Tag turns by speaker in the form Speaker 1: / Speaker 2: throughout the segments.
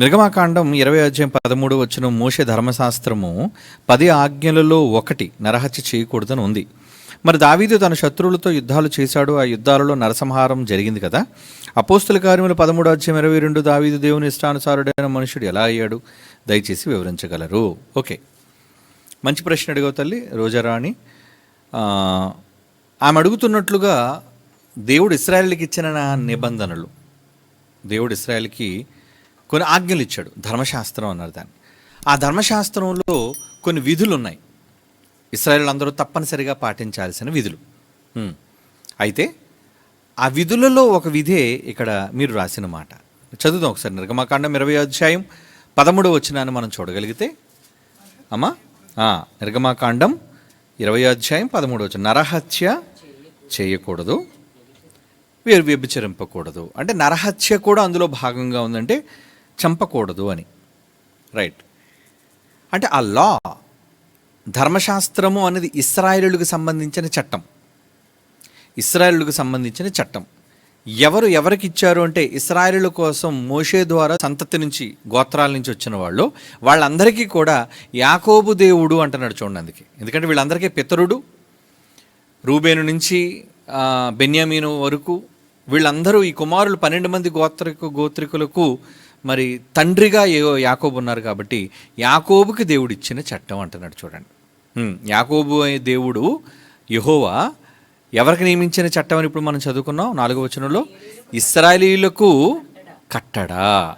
Speaker 1: నిర్గమాకాండం ఇరవై అధ్యాయం పదమూడు వచ్చిన మోషే ధర్మశాస్త్రము పది ఆజ్ఞలలో ఒకటి నరహత్య చేయకూడదని ఉంది. మరి దావీదు తన శత్రువులతో యుద్ధాలు చేశాడు. ఆ యుద్ధాలలో నరసంహారం జరిగింది కదా. అపోస్తుల కార్యములు పదమూడు అధ్యాయం ఇరవై రెండు దావీదు దేవుని ఇష్టానుసారుడైన మనుషుడు ఎలా అయ్యాడు? దయచేసి వివరించగలరు. ఓకే. మంచి ప్రశ్న అడిగావు తల్లి రోజారాణి ఆమె అడుగుతున్నట్లుగా దేవుడు ఇస్రాయల్కి ఇచ్చిన నా నిబంధనలు. దేవుడు ఇస్రాయల్కి కొన్ని ఆజ్ఞలు ఇచ్చాడు. ధర్మశాస్త్రం అన్నారు దాన్ని. ఆ ధర్మశాస్త్రంలో కొన్ని విధులు ఉన్నాయి ఇస్రాయల్ అందరూ తప్పనిసరిగా పాటించాల్సిన విధులు. అయితే ఆ విధులలో ఒక విధే ఇక్కడ మీరు రాసిన మాట. చదువుదాం ఒకసారి. నిర్గమాకాండం ఇరవై అధ్యాయం పదమూడు వచ్చినాన్ని మనం చూడగలిగితే. అమ్మా? నిర్గమాకాండం ఇరవై అధ్యాయం పదమూడు వచ్చిన నరహత్య చేయకూడదు. వేరు వ్యభిచరింపకూడదు. అంటే నరహత్య కూడా అందులో భాగంగా ఉందంటే చంపకూడదు అని. రైట్ అంటే ఆ లా ధర్మశాస్త్రము అనేది ఇస్రాయేలులకు సంబంధించిన చట్టం. ఇస్రాయేలులకు సంబంధించిన చట్టం. ఎవరు ఎవరికి ఇచ్చారు అంటే ఇస్రాయేలుల కోసం మోషే ద్వారా సంతతి నుంచి గోత్రాల నుంచి వచ్చిన వాళ్ళు వాళ్ళందరికీ కూడా యాకోబు దేవుడు అంటున్నాడు చూడండి అందుకే. ఎందుకంటే వీళ్ళందరికీ పితరుడు రూబేను నుంచి బెన్యామీను వరకు వీళ్ళందరూ ఈ కుమారులు పన్నెండు మంది గోత్రికు గోత్రికులకు మరి తండ్రిగా ఏ యాకోబు ఉన్నారు కాబట్టి యాకోబుకి దేవుడు ఇచ్చిన చట్టం అంటున్నాడు చూడండి. యాకోబు అనే దేవుడు యహోవా ఎవరికి నియమించిన చట్టం అని ఇప్పుడు మనం చదువుకున్నాం? నాలుగో వచనంలో ఇస్రాయలీలకు కట్టడా.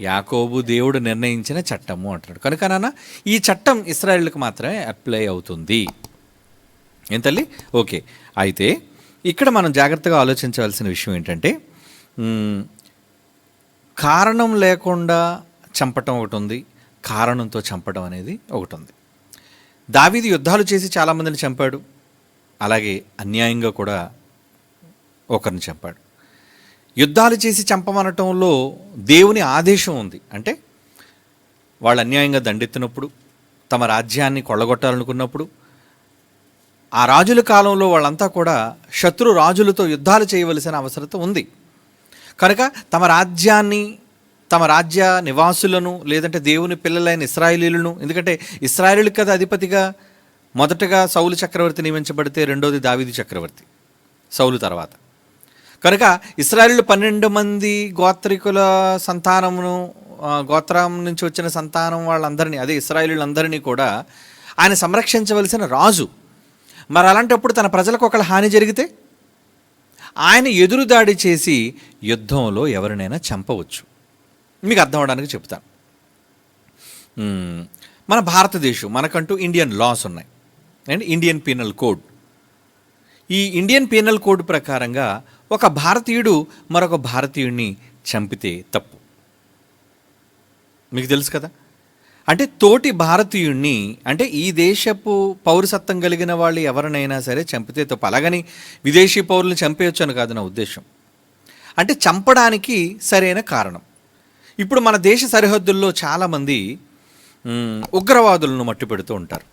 Speaker 1: యాకోబు దేవుడు నిర్ణయించిన చట్టము అంటున్నాడు. కనుక నాన్న ఈ చట్టం ఇస్రాయేల్కి మాత్రమే అప్లై అవుతుంది. ఏం తల్లి? ఓకే. అయితే ఇక్కడ మనం జాగ్రత్తగా ఆలోచించవలసిన విషయం ఏంటంటే కారణం లేకుండా చంపటం ఒకటి ఉంది. కారణంతో చంపడం అనేది ఒకటి ఉంది. దావీది యుద్ధాలు చేసి చాలామందిని చంపాడు. అలాగే అన్యాయంగా కూడా ఒకరిని చంపాడు. యుద్ధాలు చేసి చంపమనటంలో దేవుని ఆదేశం ఉంది. అంటే వాళ్ళు అన్యాయంగా దండెత్తినప్పుడు తమ రాజ్యాన్ని కొల్లగొట్టాలనుకున్నప్పుడు ఆ రాజుల కాలంలో వాళ్ళంతా కూడా శత్రు రాజులతో యుద్ధాలు చేయవలసిన అవసరత ఉంది. కనుక తమ రాజ్యాన్ని తమ రాజ్య నివాసులను లేదంటే దేవుని పిల్లలైన ఇస్రాయేలీలను ఎందుకంటే ఇస్రాయేలీలకు కదా అధిపతిగా మొదటగా సౌలు చక్రవర్తి నియమించబడితే రెండోది దావిది చక్రవర్తి సౌలు తర్వాత. కనుక ఇస్రాయిలు పన్నెండు మంది గోత్రికుల సంతానమును గోత్రం నుంచి వచ్చిన సంతానం వాళ్ళందరినీ అదే ఇస్రాయేలీలందరినీ కూడా ఆయన సంరక్షించవలసిన రాజు. మరి అలాంటప్పుడు తన ప్రజలకు ఒకళ్ళ హాని జరిగితే? ఆయన ఎదురుదాడి చేసి యుద్ధంలో ఎవరినైనా చంపవచ్చు. మీకు అర్థం అవడానికి చెప్తాను మన భారతదేశం మనకంటూ ఇండియన్ లాస్ ఉన్నాయి. And Indian penal code. ఈ ఇండియన్ పీనల్ కోడ్ ప్రకారంగా ఒక భారతీయుడు మరొక భారతీయుడిని చంపితే తప్పు. మీకు తెలుసు కదా? అంటే తోటి భారతీయుణ్ణి అంటే ఈ దేశపు పౌరసత్వం కలిగిన వాళ్ళు ఎవరినైనా సరే చంపితే తప్ప. అలాగని విదేశీ పౌరులను చంపేయొచ్చు అని కాదు నా ఉద్దేశం. అంటే చంపడానికి సరైన కారణం. ఇప్పుడు మన దేశ సరిహద్దుల్లో చాలామంది ఉగ్రవాదులను మట్టు పెడుతూ ఉంటారు.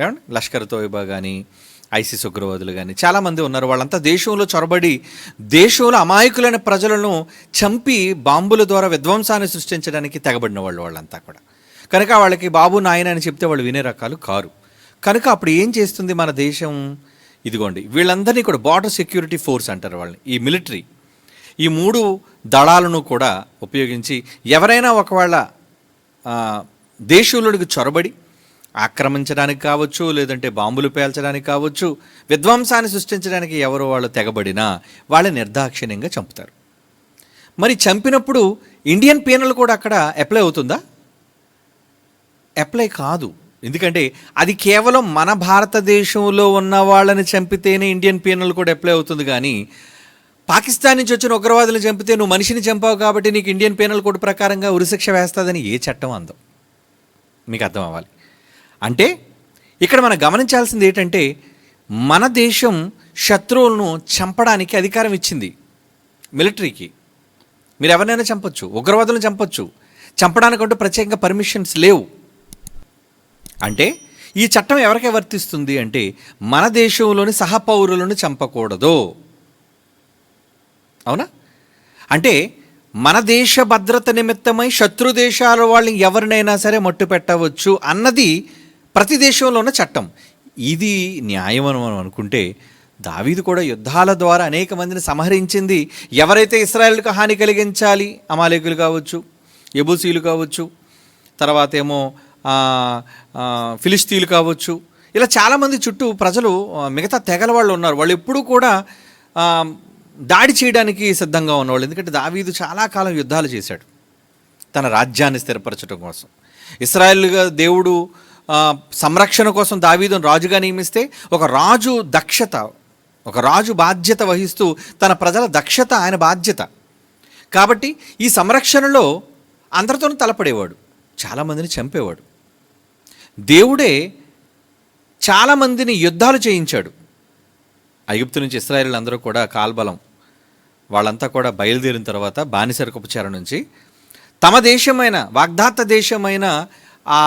Speaker 1: ఏమండి? లష్కర్ తోయిబా కానీ ఐసిస్ ఉగ్రవాదులు కానీ చాలామంది ఉన్నారు. వాళ్ళంతా దేశంలో చొరబడి దేశంలో అమాయకులైన ప్రజలను చంపి బాంబుల ద్వారా విధ్వంసాన్ని సృష్టించడానికి తెగబడిన వాళ్ళు వాళ్ళంతా కూడా. కనుక వాళ్ళకి బాబు నాయన అని చెప్తే వాళ్ళు వినే రకాలు కారు. కనుక అప్పుడు ఏం చేస్తుంది మన దేశం? ఇదిగోండి వీళ్ళందరినీ కూడా బార్డర్ సెక్యూరిటీ ఫోర్స్ అంటారు వాళ్ళని ఈ మిలిటరీ ఈ మూడు దళాలను కూడా ఉపయోగించి ఎవరైనా ఒకవేళ ఆ, దేశంలోనికి చొరబడి ఆక్రమించడానికి కావచ్చు లేదంటే బాంబులు పేల్చడానికి కావచ్చు విధ్వంసాన్ని సృష్టించడానికి ఎవరు వాళ్ళు తెగబడినా వాళ్ళని నిర్దాక్షిణ్యంగా చంపుతారు. మరి చంపినప్పుడు ఇండియన్ పీనల్ కూడా అక్కడ అప్లై అవుతుందా? అప్లై కాదు. ఎందుకంటే అది కేవలం మన భారతదేశంలో ఉన్న వాళ్ళని చంపితేనే ఇండియన్ పీనల్ కూడా అప్లై అవుతుంది కానీ పాకిస్తాన్ నుంచి వచ్చిన ఉగ్రవాదులు చంపితే నువ్వు మనిషిని చంపావు కాబట్టి నీకు ఇండియన్ పీనల్ కోడ్ ప్రకారంగా ఉరిశిక్ష వేస్తుందని ఏ చట్టం అందం? మీకు అర్థం అవ్వాలి. అంటే ఇక్కడ మనం గమనించాల్సింది ఏంటంటే మన దేశం శత్రువులను చంపడానికి అధికారం ఇచ్చింది మిలిటరీకి. మీరు ఎవరినైనా చంపొచ్చు ఉగ్రవాదులను చంపొచ్చు. చంపడానికంటూ ప్రత్యేకంగా పర్మిషన్స్ లేవు. అంటే ఈ చట్టం ఎవరికి వర్తిస్తుంది అంటే మన దేశంలోని సహపౌరులను చంపకూడదు. అవునా? అంటే మన దేశ భద్రత నిమిత్తమై శత్రు దేశాల వాళ్ళని ఎవరినైనా సరే మట్టు పెట్టవచ్చు అన్నది ప్రతి దేశంలో ఉన్న చట్టం. ఇది న్యాయం అని మనం అనుకుంటే దావీదు కూడా యుద్ధాల ద్వారా అనేక మందిని సంహరించింది. ఎవరైతే ఇస్రాయల్కు హాని కలిగించాలి అమాలేకులు కావచ్చు ఎబుసీలు కావచ్చు తర్వాత ఏమో ఫిలిస్తీన్లు కావచ్చు. ఇలా చాలామంది చుట్టూ ప్రజలు మిగతా తెగల వాళ్ళు ఉన్నారు. వాళ్ళు ఎప్పుడూ కూడా దాడి చేయడానికి సిద్ధంగా ఉన్నవాళ్ళు. ఎందుకంటే దావీదు చాలా కాలం యుద్ధాలు చేశాడు. తన రాజ్యాన్ని స్థిరపరచడం కోసం. ఇస్రాయల్గా దేవుడు సంరక్షణ కోసం దావీదును రాజుగా నియమిస్తే ఒక రాజు దక్షత ఒక రాజు బాధ్యత వహిస్తూ తన ప్రజల దక్షత ఆయన బాధ్యత. కాబట్టి ఈ సంరక్షణలో అందరితోనూ తలపడేవాడు. చాలామందిని చంపేవాడు. దేవుడే చాలామందిని యుద్ధాలు చేయించాడు. ఐగుప్తు నుంచి ఇస్రాయేల్ అందరూ కూడా కాల్బలం. వాళ్ళంతా కూడా బయలుదేరిన తర్వాత బానిసరకపుచార నుంచి తమ దేశమైన వాగ్దాత దేశమైన ఆ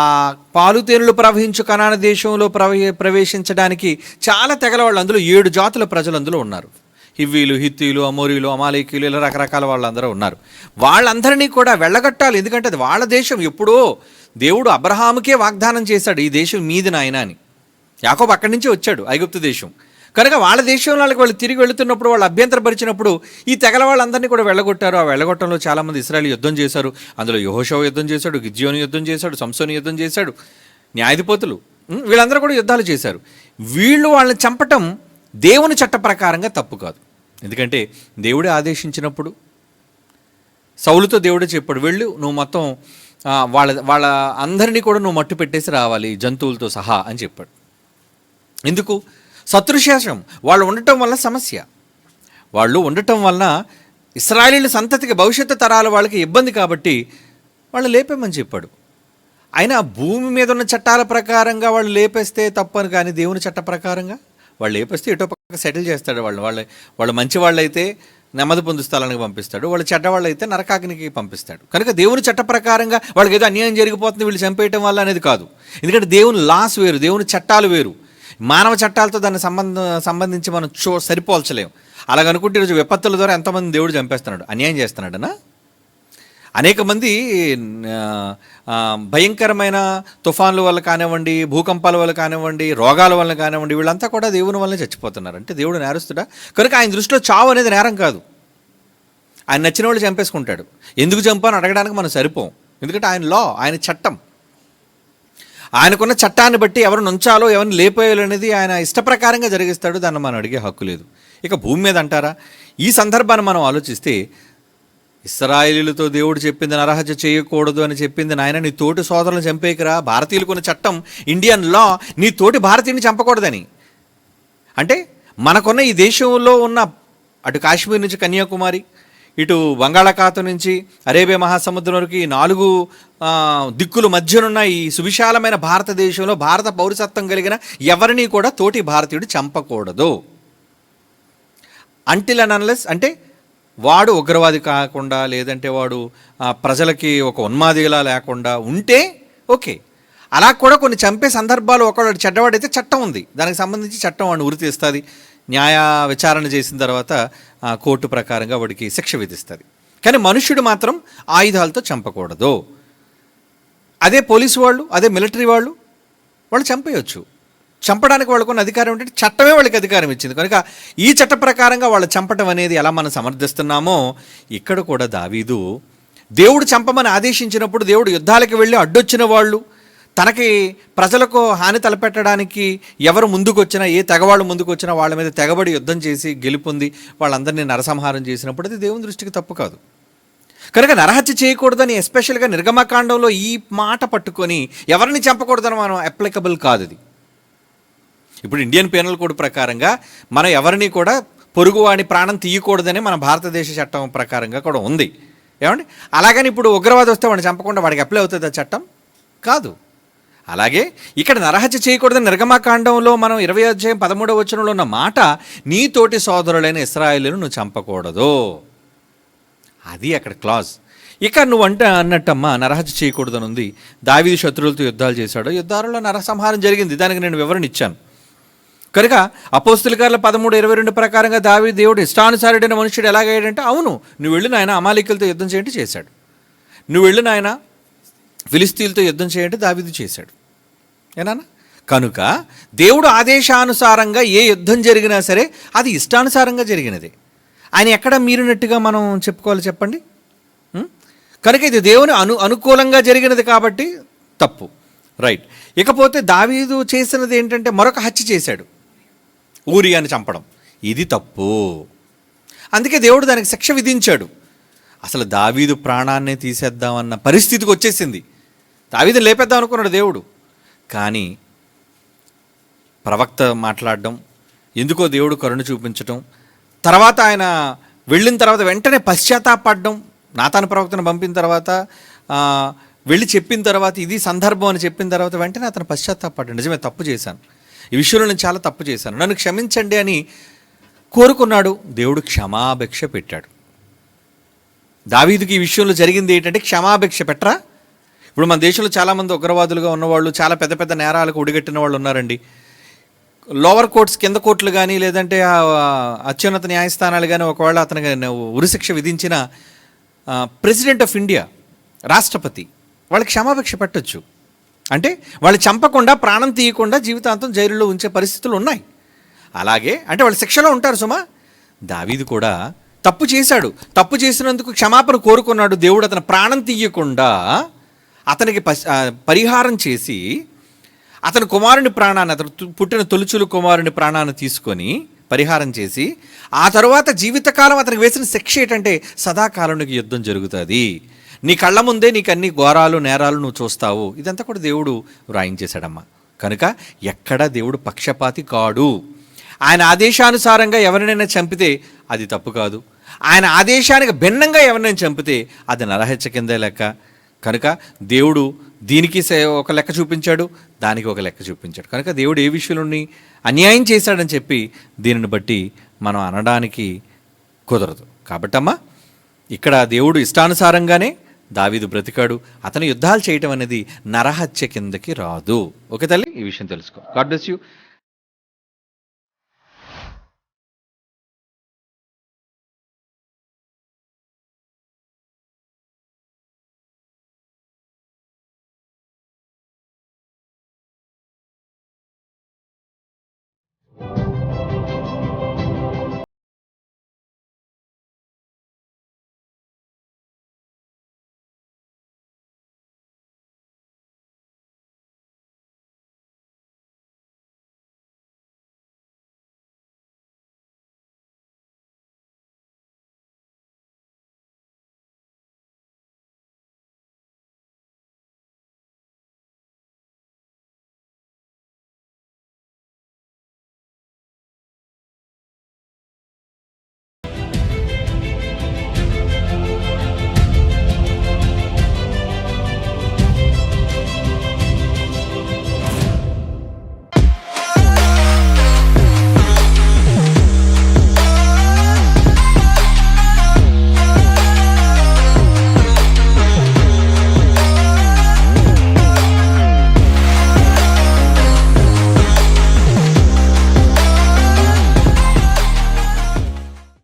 Speaker 1: పాలుతేనులు ప్రవహించు కనాన దేశంలో ప్రవహి ప్రవేశించడానికి చాలా తెగల వాళ్ళు అందులో ఏడు జాతుల ప్రజలు అందులో ఉన్నారు. హివ్వీలు హిత్తీలు అమోరీలు అమాలికీలు ఇలా రకరకాల వాళ్ళందరూ ఉన్నారు. వాళ్ళందరినీ కూడా వెళ్ళగట్టాలి. ఎందుకంటే అది వాళ్ళ దేశం. ఎప్పుడో దేవుడు అబ్రహాముకే వాగ్దానం చేశాడు ఈ దేశం మీది నాయన అని. యాకోబు అక్కడి నుంచి వచ్చాడు ఐగుప్తు దేశం. కనుక వాళ్ళ దేశం వాళ్ళకి వాళ్ళు తిరిగి వెళుతున్నప్పుడు వాళ్ళు అభ్యంతరపరిచినప్పుడు ఈ తెగల వాళ్ళందరినీ కూడా వెళ్ళగొట్టారు. ఆ వెళ్ళగొట్టంలో చాలామంది ఇస్రాయల్ యుద్ధం చేశారు. అందులో యహోషవ యుద్ధం చేశాడు గిజ్జోని యుద్ధం చేశాడు సంసోని యుద్ధం చేశాడు న్యాయాధిపతులు. వీళ్ళందరూ కూడా యుద్ధాలు చేశారు. వీళ్ళు వాళ్ళని చంపటం దేవుని చట్ట ప్రకారంగా తప్పు కాదు. ఎందుకంటే దేవుడే ఆదేశించినప్పుడు సౌలుతో దేవుడే చెప్పాడు వెళ్ళు నువ్వు మొత్తం వాళ్ళ వాళ్ళ అందరినీ కూడా నువ్వు మట్టు పెట్టేసి రావాలి జంతువులతో సహా అని చెప్పాడు. ఎందుకు? శత్రుశేషం వాళ్ళు ఉండటం వల్ల సమస్య. వాళ్ళు ఉండటం వలన ఇస్రాయలీల సంతతికి భవిష్యత్తు తరాల వాళ్ళకి ఇబ్బంది కాబట్టి వాళ్ళు లేపేమని చెప్పాడు. అయినా భూమి మీద ఉన్న చట్టాల ప్రకారంగా వాళ్ళు లేపేస్తే తప్పని కానీ దేవుని చట్ట ప్రకారంగా? వాళ్ళు లేపేస్తే ఎటో సెటిల్ చేస్తాడు వాళ్ళు. వాళ్ళు వాళ్ళు మంచి వాళ్ళైతే నెమ్మది పొందు స్థలానికి పంపిస్తాడు. వాళ్ళు చెడ్డ వాళ్ళైతే నరకాగ్నికి పంపిస్తాడు. కనుక దేవుని చట్ట ప్రకారంగా వాళ్ళకి ఏదో అన్యాయం జరిగిపోతుంది వీళ్ళు చంపేయటం వల్ల అనేది కాదు. ఎందుకంటే దేవుని లాస్ వేరు దేవుని చట్టాలు వేరు. మానవ చట్టాలతో దాన్ని సంబంధ సంబంధించి మనం చూ సరిపోల్చలేం. అలాగనుకుంటే ఈరోజు విపత్తుల ద్వారా ఎంతమంది దేవుడు చంపేస్తున్నాడు. అన్యాయం చేస్తున్నాడనా? అనేక మంది భయంకరమైన తుఫాన్ల వల్ల కానివ్వండి భూకంపాల వల్ల కానివ్వండి రోగాల వల్ల కానివ్వండి వీళ్ళంతా కూడా దేవుని వల్ల చచ్చిపోతున్నారు. అంటే దేవుడు నేరస్తుడా? కనుక ఆయన దృష్టిలో చావు అనేది నేరం కాదు. ఆయన నచ్చిన వాళ్ళు చంపేసుకుంటాడు. ఎందుకు చంపాను అడగడానికి మనం సరిపోం. ఎందుకంటే ఆయన లా ఆయన చట్టం. ఆయనకున్న చట్టాన్ని బట్టి ఎవరిని ఉంచాలో ఎవరిని లేపేయాలో అనేది ఆయన ఇష్టప్రకారంగా జరిగిస్తాడు. దాన్ని మనం అడిగే హక్కు లేదు. ఇక భూమి మీద అంటారా? ఈ సందర్భాన్ని మనం ఆలోచిస్తే ఇస్రాయిలీలతో దేవుడు చెప్పింది నరహత్య చేయకూడదు అని చెప్పింది నాయన నీ తోటి సోదరులను చంపేకరా. భారతీయులు కొన్ని చట్టం ఇండియన్ లా నీ తోటి భారతీయుని చంపకూడదని. అంటే మనకున్న ఈ దేశంలో ఉన్న అటు కాశ్మీర్ నుంచి కన్యాకుమారి ఇటు బంగాళాఖాతం నుంచి అరేబియా మహాసముద్రం వరకు ఈ నాలుగు దిక్కులు దిక్కుల మధ్యనున్న ఈ సువిశాలమైన భారతదేశంలో భారత పౌరసత్వం కలిగిన ఎవరిని కూడా తోటి భారతీయుడు చంపకూడదు. అంటిల్ అన్ అన్లెస్ అంటే వాడు ఉగ్రవాది కాకుండా లేదంటే వాడు ప్రజలకి ఒక ఉన్మాదిలా లేకుండా ఉంటే ఓకే. అలా కూడా కొన్ని చంపే సందర్భాలు ఒకడు చెడ్డవాడైతే చట్టం ఉంది. దానికి సంబంధించి చట్టం వాడిని ఉరి తీస్తుంది. న్యాయ విచారణ చేసిన తర్వాత కోర్టు ప్రకారంగా వాడికి శిక్ష విధిస్తుంది. కానీ మనుష్యుడు మాత్రం ఆయుధాలతో చంపకూడదు. అదే పోలీసు వాళ్ళు అదే మిలిటరీ వాళ్ళు వాళ్ళు చంపేయచ్చు. చంపడానికి వాళ్ళకున్న అధికారం ఏంటంటే చట్టమే వాళ్ళకి అధికారం ఇచ్చింది. కనుక ఈ చట్ట ప్రకారంగా వాళ్ళు చంపటం అనేది ఎలా మనం సమర్థిస్తున్నామో ఇక్కడ కూడా దావీదు దేవుడు చంపమని ఆదేశించినప్పుడు దేవుడు యుద్ధాలకు వెళ్ళి అడ్డొచ్చిన వాళ్ళు తనకి ప్రజలకు హాని తలపెట్టడానికి ఎవరు ముందుకొచ్చినా ఏ తెగవాళ్ళు ముందుకు వచ్చినా వాళ్ళ మీద తెగబడి యుద్ధం చేసి గెలుపొంది వాళ్ళందరినీ నరసంహారం చేసినప్పుడు అది దేవుని దృష్టికి తప్పు కాదు. కనుక నరహత్య చేయకూడదని ఎస్పెషల్గా నిర్గమకాండంలో ఈ మాట పట్టుకొని ఎవరిని చంపకూడదని మనం అప్లికబుల్ కాదు ఇది. ఇప్పుడు ఇండియన్ పీనల్ కోడ్ ప్రకారంగా మనం ఎవరిని కూడా పొరుగువాడి ప్రాణం తీయకూడదని మన భారతదేశ చట్టం ప్రకారంగా కూడా ఉంది. ఏమండి? అలాగని ఇప్పుడు ఉగ్రవాదం వస్తే వాడిని చంపకుండా వాడికి అప్లై అవుతుంది ఆ చట్టం? కాదు. అలాగే ఇక్కడ నరహత్య చేయకూడదని నిర్గమాకాండంలో మనం ఇరవై అధ్యాయం పదమూడవ వచనంలో ఉన్న మాట నీతోటి సోదరులైన ఇస్రాయేలును నువ్వు చంపకూడదు. అది అక్కడ క్లాజ్. ఇక నువ్వు అంటే అన్నట్టమ్మా నరహత్య చేయకూడదని ఉంది దావిది శత్రువులతో యుద్ధాలు చేశాడు. యుద్ధాలలో నరసంహారం జరిగింది. దానికి నేను వివరణ ఇచ్చాను. కనుక అపోస్తులకారుల పదమూడు ఇరవై రెండు ప్రకారంగా దావి దేవుడు ఇష్టానుసారుడైన మనుషుడు ఎలాగయ్యాడంటే అవును నువ్వు వెళ్ళిన ఆయన అమాలికలతో యుద్ధం చేయండి చేశాడు. నువ్వు వెళ్ళిన ఆయన ఫిలిస్తీన్లతో యుద్ధం చేయండి దావిది చేశాడు. ఏనా కనుక దేవుడు ఆదేశానుసారంగా ఏ యుద్ధం జరిగినా సరే అది ఇష్టానుసారంగా జరిగినది. ఆయన ఎక్కడ మీరినట్టుగా మనం చెప్పుకోవాలి చెప్పండి? కనుక ఇది దేవుని అను అనుకూలంగా జరిగినది కాబట్టి తప్పు. రైట్. ఇకపోతే దావీదు చేసినది ఏంటంటే మరొక హత్య చేశాడు. ఊరియాని చంపడం. ఇది తప్పు. అందుకే దేవుడు దానికి శిక్ష విధించాడు. అసలు దావీదు ప్రాణాన్నే తీసేద్దామన్న పరిస్థితికి వచ్చేసింది. దావీదు లేపేద్దాం అనుకున్నాడు దేవుడు. కానీ ప్రవక్త మాట్లాడడం ఎందుకో దేవుడు కరుణ చూపించటం తర్వాత ఆయన వెళ్ళిన తర్వాత వెంటనే పశ్చాత్తాపడడం నాతాను ప్రవక్తను పంపిన తర్వాత వెళ్ళి చెప్పిన తర్వాత ఇది సందర్భం అని చెప్పిన తర్వాత వెంటనే అతను పశ్చాత్తాపడ్డాడు నిజమే తప్పు చేశాను. ఈ విషయంలో నేను చాలా తప్పు చేశాను. నన్ను క్షమించండి అని కోరుకున్నాడు. దేవుడు క్షమాభిక్ష పెట్టాడు. దావీదుకి ఈ విషయంలో జరిగింది ఏంటంటే క్షమాభిక్ష పెట్టరా? ఇప్పుడు మన దేశంలో చాలామంది ఉగ్రవాదులుగా ఉన్నవాళ్ళు చాలా పెద్ద పెద్ద నేరాలకు ఒడిగట్టిన వాళ్ళు ఉన్నారండి. లోవర్ కోర్ట్స్ కింద కోర్టులు కానీ లేదంటే అత్యున్నత న్యాయస్థానాలు కానీ ఒకవేళ అతనికి ఉరిశిక్ష విధించిన ప్రెసిడెంట్ ఆఫ్ ఇండియా రాష్ట్రపతి వాళ్ళకి క్షమాభిక్ష పెట్టొచ్చు. అంటే వాళ్ళు చంపకుండా ప్రాణం తీయకుండా జీవితాంతం జైలులో ఉంచే పరిస్థితులు ఉన్నాయి. అలాగే అంటే వాళ్ళు శిక్షలో ఉంటారు సుమా. దావీదు కూడా తప్పు చేశాడు. తప్పు చేసినందుకు క్షమాపణ కోరుకున్నాడు. దేవుడు అతను ప్రాణం తీయకుండా అతనికి పరిహారం చేసి అతని కుమారుని ప్రాణాన్ని అతను పుట్టిన తొలుచులు కుమారుని ప్రాణాన్ని తీసుకొని పరిహారం చేసి ఆ తర్వాత జీవితకాలం అతనికి వేసిన శిక్ష ఏంటంటే సదాకాలానికి యుద్ధం జరుగుతుంది. నీ కళ్ళ ముందే నీకు అన్ని ఘోరాలు నేరాలు నువ్వు చూస్తావు. ఇదంతా కూడా దేవుడు వ్రాయించేశాడమ్మా. కనుక ఎక్కడ దేవుడు పక్షపాతి కాడు. ఆయన ఆదేశానుసారంగా ఎవరినైనా చంపితే అది తప్పు కాదు. ఆయన ఆదేశానికి భిన్నంగా ఎవరినైనా చంపితే అది నరహత్య కిందే లెక్క. కనుక దేవుడు దీనికి ఒక లెక్క చూపించాడు దానికి ఒక లెక్క చూపించాడు. కనుక దేవుడు ఏ విషయంలోని అన్యాయం చేశాడని చెప్పి దీనిని బట్టి మనం అనడానికి కుదరదు. కాబట్టమ్మా ఇక్కడ దేవుడు ఇష్టానుసారంగానే దావీదు బ్రతికాడు. అతను యుద్ధాలు చేయటం అనేది నరహత్య కిందకి రాదు. ఓకే తల్లి? ఈ విషయం తెలుసుకో. God bless you